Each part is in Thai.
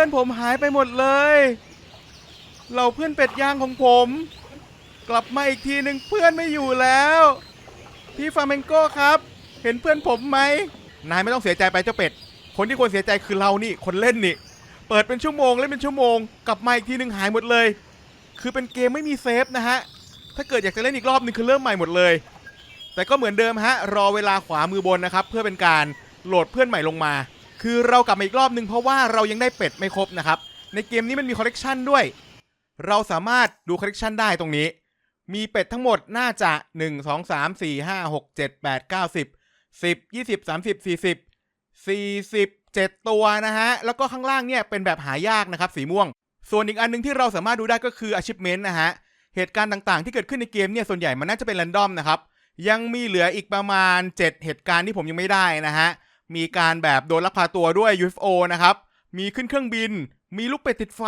พื่อนผมหายไปหมดเลยเราเพื่อนเป็ดย่างของผม กลับมาอีกทีหนึ่งเพื่อนไม่อยู่แล้ว พี่ฟาเมนโก้ครับ เห็นเพื่อนผมไหมนายไม่ต้องเสียใจไปเจ้าเป็ด คนที่ควรเสียใจคือเรานี่คนเล่นนี่ เปิดเป็นชั่วโมงเล่นเป็นชั่วโมง กลับมาอีกทีหนึ่งหายหมดเลย คือเป็นเกมไม่มีเซฟนะฮะถ้าเกิดอยากจะเล่นอีกรอบหนึงคือเริ่มใหม่หมดเลย แต่ก็เหมือนเดิมฮะรอเวลาขวามือบนนะครับเพื่อเป็นการโหลดเพื่อนใหม่ลงมา คือเรากลับมาอีกรอบหนึงเพราะว่าเรายังได้เป็ดไม่ครบนะครับ ในเกมนี้มันมีคอลเลกชันด้วย เราสามารถดูคอลเลกชันได้ตรงนี้ มีเป็ดทั้งหมดน่าจะ 1 2 3 4 5 6 7 8 9 10 10 20 30 40 47 ตัวนะฮะ แล้วก็ข้างล่างเนี่ยเป็นแบบหายากนะครับสีม่วง ส่วนอีกอันหนึงที่เราสามารถดูได้ก็คือ achievement นะฮะ เหตุการณ์ต่างๆ ที่เกิดขึ้นในเกมเนี่ยส่วนใหญ่มันน่าจะเป็น r รนดอมนะครับ ยังมีเหลืออีกประมาณ 7 เหตุการณ์ที่ผมยังไม่ได้นะฮะ มีการแบบโดนลักพาตัวด้วย UFO นะครับ มีขึ้นเครื่องบิน มีลูกเป็ดติดไฟ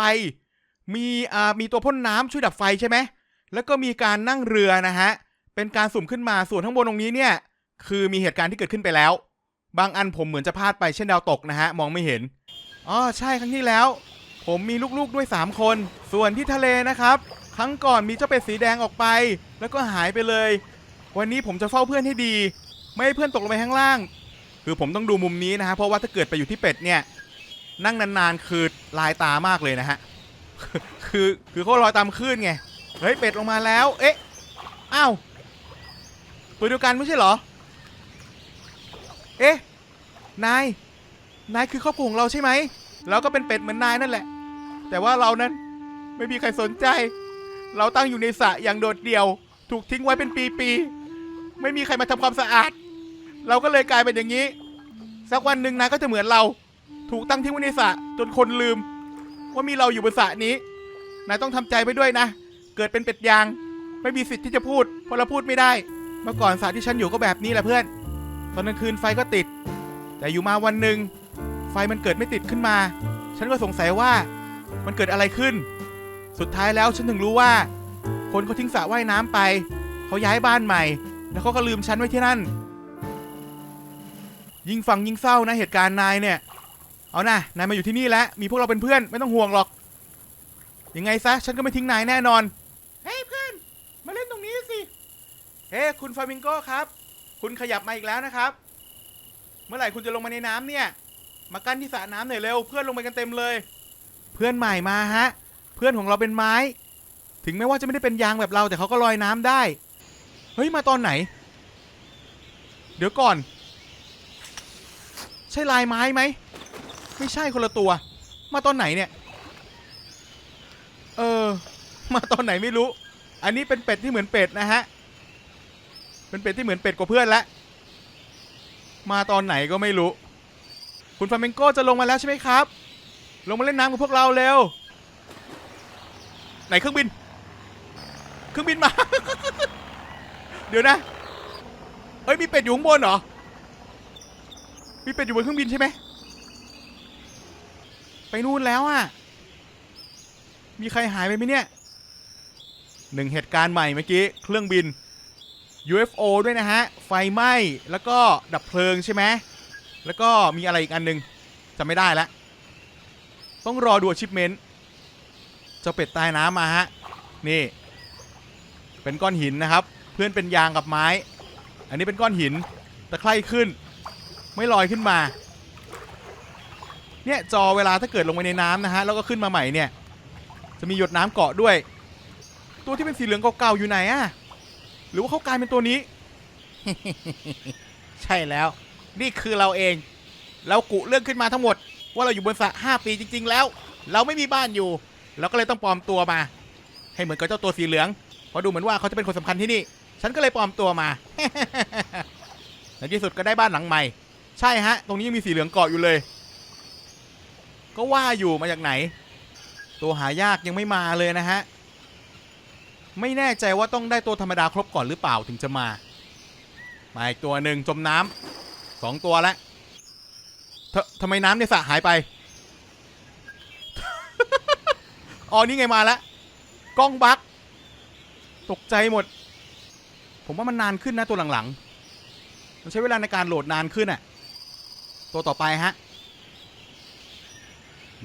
มีอ่ามีตัวพ่นน้ำช่วยดับไฟใช่ไหม แล้วก็มีการนั่งเรือนะฮะ เป็นการสุ่มขึ้นมา ส่วนข้างบนตรงนี้เนี่ย คือมีเหตุการณ์ที่เกิดขึ้นไปแล้ว บางอันผมเหมือนจะพลาดไปเช่นดาวตกนะฮะ มองไม่เห็น อ๋อ ใช่ครั้งที่แล้ว ผมมีลูกๆด้วย 3 คน ส่วนที่ทะเลนะครับ ครั้งก่อนมีเจ้าเป็ดสีแดงออกไป แล้วก็หายไปเลย วันนี้ผมจะเฝ้าเพื่อนให้ดี ไม่ให้เพื่อนตกลงไปข้างล่าง คือผมต้องดูมุมนี้นะฮะเพราะว่าถ้าเกิดไปอยู่ที่เป็ดเนี่ยนั่งนานๆคือลายตามากเลยนะฮะคือคือเขาลอยตามคลื่นไงเฮ้ยเป็ดลงมาแล้ว เอ๊ะอ้าวตัวเดียวกันไม่ใช่เหรอ เอ๊ะนายนายคือครอบครัวของเราใช่ไหมเราก็เป็นเป็ดเหมือนนายนั่นแหละ แต่ว่าเรานั้นไม่มีใครสนใจ เราตั้งอยู่ในสระอย่างโดดเดี่ยว ถูกทิ้งไว้เป็นปีๆไม่มีใครมาทำความสะอาด เราก็เลยกลายเป็นอย่างนี้ สักวันหนึ่งนายก็จะเหมือนเรา ถูกตั้งทิ้งไว้ในสระจนคนลืม ว่ามีเราอยู่บนสระนี้ นายต้องทำใจไปด้วยนะ เกิดเป็นเป็ดยาง ไม่มีสิทธิ์ที่จะพูด เพราะเราพูดไม่ได้ เมื่อก่อนสระที่ฉันอยู่ก็แบบนี้แหละเพื่อน ตอนกลางคืนไฟก็ติด แต่อยู่มาวันหนึ่งไฟมันเกิดไม่ติดขึ้นมา ฉันก็สงสัยว่ามันเกิดอะไรขึ้น สุดท้ายแล้วฉันถึงรู้ว่า คนเขาทิ้งสระว่ายน้ำไป เขาย้ายบ้านใหม่ แล้วเขาก็ลืมฉันไว้ที่นั่น ยิ่งฟังยิ่งเศร้านะเหตุการณ์นายเนี่ย เอานะนายมาอยู่ที่นี่แล้วมีพวกเราเป็นเพื่อนไม่ต้องห่วงหรอก ยังไงซะฉันก็ไม่ทิ้งนายแน่นอน เฮ้ยเพื่อน มาเล่นตรงนี้สิ เฮ้คุณฟามิงโก้ครับ คุณขยับมาอีกแล้วนะครับ เมื่อไหร่คุณจะลงมาในน้ำเนี่ย มากั้นที่สระน้ำหน่อยเร็วเพื่อนลงไปกันเต็มเลย เพื่อนใหม่มาฮะ เพื่อนของเราเป็นไม้ ถึงแม้ว่าจะไม่ได้เป็นยางแบบเราแต่เขาก็ลอยน้ำได้ เฮ้ยมาตอนไหน เดี๋ยวก่อน ใช่ลายไม้ไหม ไม่ใช่คนละตัว มาตอนไหนเนี่ย เออ มาตอนไหนไม่รู้ อันนี้เป็นเป็ดที่เหมือนเป็ดนะฮะ เป็นเป็ดที่เหมือนเป็ดกว่าเพื่อนละมาตอนไหนก็ไม่รู้ คุณฟาเมงโก้จะลงมาแล้วใช่ไหมครับ ลงมาเล่นน้ำกับพวกเราเร็ว ไหนเครื่องบิน เครื่องบินมา เดี๋ยวนะเฮ้ยมีเป็ดอยู่ข้างบนเหรอ มีเป็ดอยู่บนเครื่องบินใช่ไหม ไปนู่นแล้วอะ มีใครหายไปไหมเนี่ย หนึ่งเหตุการณ์ใหม่เมื่อกี้เครื่องบิน UFO ด้วยนะฮะ ไฟไหม้ แล้วก็ดับเพลิงใช่ไหม แล้วก็มีอะไรอีกอันหนึ่งจำไม่ได้แล้วต้องรอดูชิปเมนต์เจ้าเป็ดใต้น้ำมาฮะ นี่ เป็นก้อนหินนะครับ เพื่อนเป็นยางกับไม้ อันนี้เป็นก้อนหินตะไคร่ขึ้น ไม่ลอยขึ้นมา เนี่ยจอเวลาถ้าเกิดลงไปในน้ำนะฮะแล้วก็ขึ้นมาใหม่เนี่ย จะมีหยดน้ำเกาะด้วย ตัวที่เป็นสีเหลืองเก่าๆอยู่ไหนอะหรือว่าเขากลายเป็นตัวนี้ ใช่แล้ว นี่คือเราเอง เรากุเรื่องขึ้นมาทั้งหมด ว่าเราอยู่บนสระ5ปีจริง ๆ แล้ว เราไม่มีบ้านอยู่เราก็เลยต้องปลอมตัวมา ให้เหมือนกับเจ้าตัวสีเหลืองเพราะดูเหมือนว่าเขาจะเป็นคนสำคัญที่นี่ ฉันก็เลยปลอมตัวมาในที่สุดก็ได้บ้านหลังใหม่ ใช่ฮะ ตรงนี้ยังมีสีเหลืองเกาะอยู่เลย ก็ว่าอยู่มาจากไหน ตัวหายากยังไม่มาเลยนะฮะ ไม่แน่ใจว่าต้องได้ตัวธรรมดาครบก่อนหรือเปล่าถึงจะมา มาอีกตัวหนึ่งจมน้ำสองตัวแล้วททำไมน้ำในสระหายไป อ๋อนี่ไงมาแล้วกล้องบั๊กตกใจหมด ผมว่ามันนานขึ้นนะตัวหลังๆมันใช้เวลาในการโหลดนานขึ้นอะ ตัวต่อไปฮะ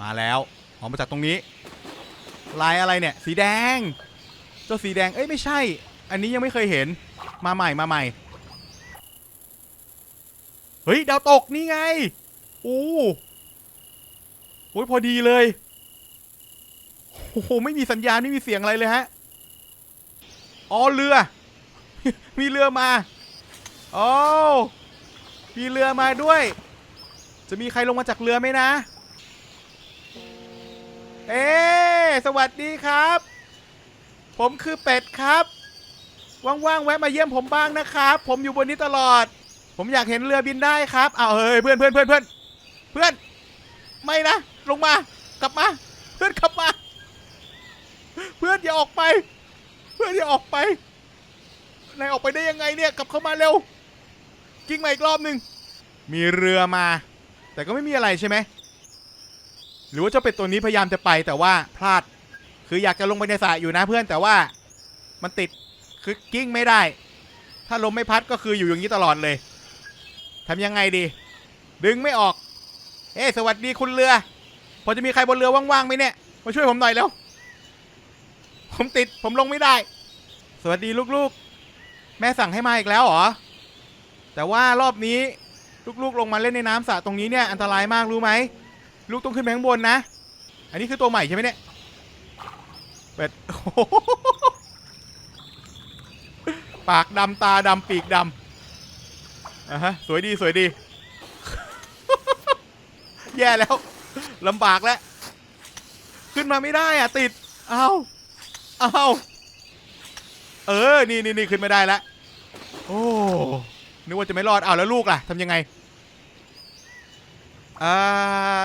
มาแล้วออกมาจากตรงนี้ ลายอะไรเนี่ย สีแดง เจ้าสีแดง เอ้ยไม่ใช่ อันนี้ยังไม่เคยเห็น มาใหม่มาใหม่ เฮ้ย ดาวตกนี่ไง โอ้โหพอดีเลย โอ้โห ไม่มีสัญญาณ ไม่มีเสียงอะไรเลยฮะ อ๋อเรือ มีเรือมาอ๋อมีเรือมาด้วย จะมีใครลงมาจากเรือไหมนะ เอ๊สวัสดีครับ ผมคือเป็ดครับ ว่างๆแวะมาเยี่ยมผมบ้างนะครับ ผมอยู่บนนี้ตลอด ผมอยากเห็นเรือบินได้ครับเอาวเฮ้ยเพื่อนเพื่อนเพื่อนเพื่อนเพื่อน ไม่นะ ลงมา กลับมา เพื่อนกลับมา เพื่อนอย่าออกไป เพื่อนอย่าออกไป นายออกไปได้ยังไงเนี่ย กลับเข้ามาเร็ว กิ้งมาอีกรอบหนึ่ง มีเรือมา แต่ก็ไม่มีอะไรใช่ไหม หรือว่าเจ้าเป็ดตัวนี้พยายามจะไปแต่ว่าพลาด คืออยากจะลงไปในสระอยู่นะเพื่อนแต่ว่ามันติดคือกิ้งไม่ได้ ถ้าลมไม่พัดก็คืออยู่อย่างนี้ตลอดเลยทำยังไงดี ดึงไม่ออกเฮ้สวัสดีคุณเรือ พอจะมีใครบนเรือว่างๆไหมเนี่ย มาช่วยผมหน่อยแล้ว ผมติดผมลงไม่ได้ สวัสดีลูกๆ แม่สั่งให้มาอีกแล้วเหรอ แต่ว่ารอบนี้ ลูกๆลงมาเล่นในน้ำสระตรงนี้เนี่ยอันตรายมากรู้ไหมลูกต้องขึ้นไปข้างบนนะ อันนี้คือตัวใหม่ใช่ไหมเนี่ยเป็ดโอ้โหปากดำตาดำปีกดำอะฮะสวยดีสวยดี แย่แล้วลำบากแล้ว ขึ้นมาไม่ได้อะติดเอาเอาเออ นี่นี่นี่ขึ้นไม่ได้แล้วโอ้ นึกว่าจะไม่รอดเอาวแล้วลูกล่ะทำยังไงอ่า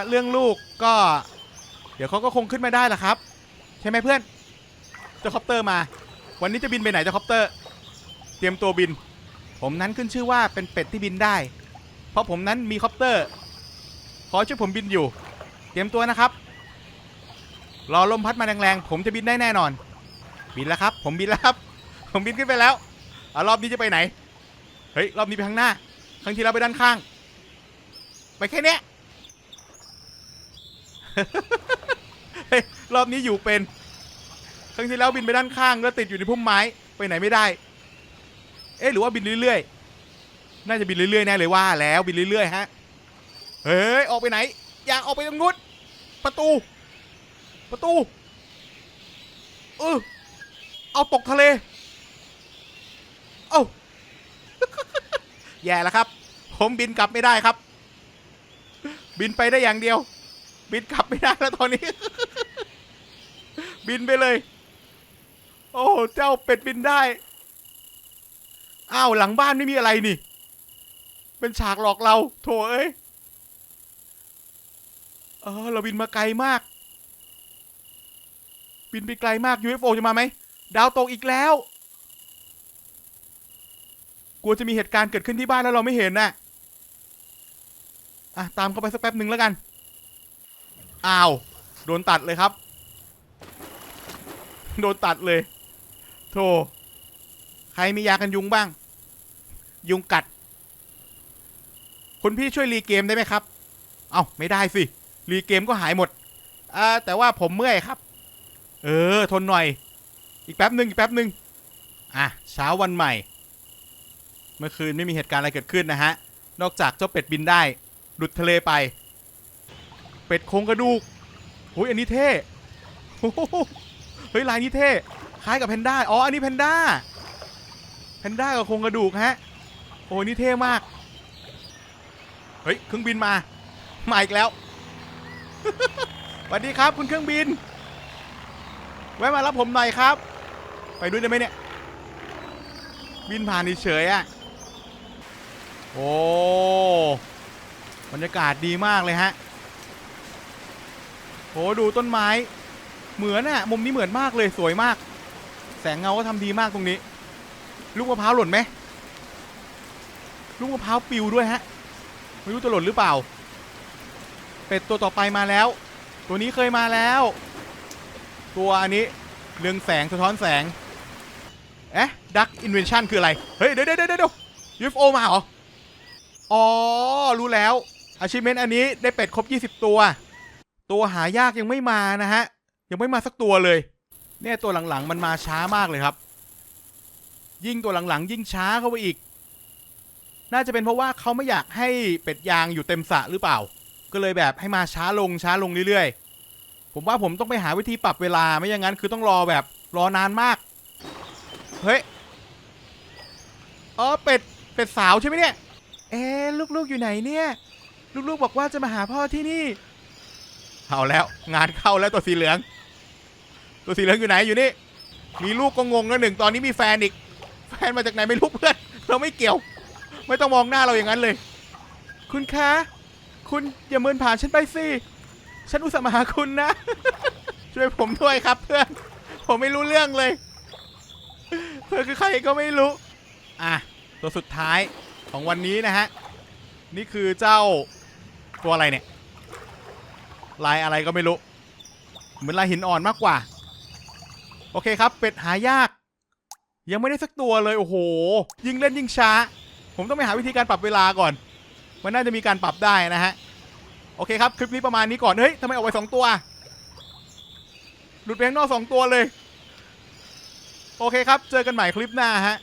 เรื่องลูกก็ เดี๋ยวเขาก็คงขึ้นมาได้แหละครับ ใช่ไหมเพื่อนเจ้าคอปเตอร์มา วันนี้จะบินไปไหนเจ้าคอปเตอร์ เตรียมตัวบิน ผมนั้นขึ้นชื่อว่าเป็นเป็ดที่บินได้ เพราะผมนั้นมีคอปเตอร์ ขอช่วยผมบินอยู่ เตรียมตัวนะครับ รอลมพัดมาแรงๆผมจะบินได้แน่นอน บินแล้วครับ ผมบินแล้วครับ ผมบินขึ้นไปแล้วอะรอบนี้จะไปไหน เฮ้ย รอบนี้ไปข้างหน้า ครั้งที่แล้วไปด้านข้าง ไปแค่เนี้ย เฮ้ย รอบนี้อยู่เป็น ครั้งที่แล้วบินไปด้านข้างแล้วติดอยู่ในพุ่มไม้ ไปไหนไม่ได้ เอ๊ะหรือว่าบินเรื่อยๆ น่าจะบินเรื่อยๆแน่เลยว่า แล้วบินเรื่อยๆฮะ เฮ้ย ออกไปไหน อยากออกไปตรงนู้นประตู ประตู เออเอาตกทะเล เอ้า แย่แล้วครับ ผมบินกลับไม่ได้ครับ บินไปได้อย่างเดียว บินกลับไม่ได้แล้วตอนนี้ บินไปเลย โอ้เจ้าเป็ดบินได้อ้าวหลังบ้านไม่มีอะไรนี่ เป็นฉากหลอกเรา โถเอ้ยเออเราบินมาไกลมาก บินไปไกลมาก UFO จะมาไหมดาวตกอีกแล้ว กลัวจะมีเหตุการณ์เกิดขึ้นที่บ้านแล้วเราไม่เห็นน่ะอะตามเข้าไปสักแป๊บหนึ่งแล้วกันอ้าวโดนตัดเลยครับ โดนตัดเลยโธ่ใครมียากันยุงบ้าง ยุงกัด คุณพี่ช่วยรีเกมได้ไหมครับ เอ้าไม่ได้สิรีเกมก็หายหมดอ่าแต่ว่าผมเมื่อยครับ เออ ทนหน่อย อีกแป๊บหนึ่งอีกแป๊บหนึ่งอะเช้าวันใหม่ เมื่อคืนไม่มีเหตุการณ์อะไรเกิดขึ้นนะฮะ นอกจากเจ้าเป็ดบินได้ หลุดทะเลไป เป็ดโครงกระดูกโอ้ยอันนี้เท่โอ้โหเฮ้ยลายนี้เท่ คล้ายกับแพนด้า อ๋อ อันนี้แพนด้า แพนด้ากับโครงกระดูกฮะ โอ้ยนี่เท่มาก เฮ้ย เครื่องบินมา มาอีกแล้ว สวัสดีครับคุณเครื่องบิน แวะมารับผมหน่อยครับ ไปด้วยได้ไหมเนี่ย บินผ่านเฉยๆอะ โอ้บรรยากาศดีมากเลยฮะโหดูต้นไม้ เหมือนอะมุมนี้เหมือนมากเลยสวยมาก แสงเงาก็ทำดีมากตรงนี้ ลูกมะพร้าวหล่นไหมลูกมะพร้าวปิวด้วยฮะ ไม่รู้จะหล่นหรือเปล่า เป็ดตัวต่อไปมาแล้ว ตัวนี้เคยมาแล้ว ตัวอันนี้เรืองแสงสะท้อนแสงเอ๊ะดักอินเวนชั่นคืออะไร เฮ้ย เดี๋ยวเดี๋ยวเดี๋ยว UFO มาเหรอ อ๋อ รู้แล้ว achievement อันนี้ได้เป็ดครบ 20 ตัว ตัวหายากยังไม่มานะฮะ ยังไม่มาสักตัวเลย เนี่ยตัวหลังๆ มันมาช้ามากเลยครับ ยิ่งตัวหลังๆ ยิ่งช้าเข้าไปอีก น่าจะเป็นเพราะว่าเขาไม่อยากให้เป็ดยางอยู่เต็มสระหรือเปล่า ก็เลยแบบให้มาช้าลงช้าลงเรื่อยๆ ผมว่าผมต้องไปหาวิธีปรับเวลาไม่อย่างนั้นคือต้องรอแบบรอนานมาก เฮ้ย อ๋อเป็ดเป็ดสาวใช่ไหมเนี่ย เอ๊ะลูกๆอยู่ไหนเนี่ย ลูกๆบอกว่าจะมาหาพ่อที่นี่ เอาแล้ว งานเข้าแล้วตัวสีเหลือง ตัวสีเหลืองอยู่ไหนอยู่นี่ มีลูกก็งงแล้วหนึ่งตอนนี้มีแฟนอีก แฟนมาจากไหนไม่รู้เพื่อน เราไม่เกี่ยว ไม่ต้องมองหน้าเราอย่างนั้นเลย คุณคะ คุณอย่าเมินผ่านฉันไปสิฉันอุตส่าห์มาหาคุณนะ ช่วยผมด้วยครับเพื่อน ผมไม่รู้เรื่องเลย เธอคือใครก็ไม่รู้ อะ ตัวสุดท้าย ของวันนี้นะฮะ นี่คือเจ้าตัวอะไรเนี่ย ลายอะไรก็ไม่รู้ เหมือนลายหินอ่อนมากกว่า โอเคครับ เป็ดหายาก ยังไม่ได้สักตัวเลย โอ้โห ยิ่งเล่นยิ่งช้า ผมต้องไปหาวิธีการปรับเวลาก่อน มันน่าจะมีการปรับได้นะฮะ โอเคครับ คลิปนี้ประมาณนี้ก่อน เฮ้ยทำไมออกไปสองตัว หลุดไปข้างนอกสองตัวเลย โอเคครับ เจอกันใหม่คลิปหน้าฮะ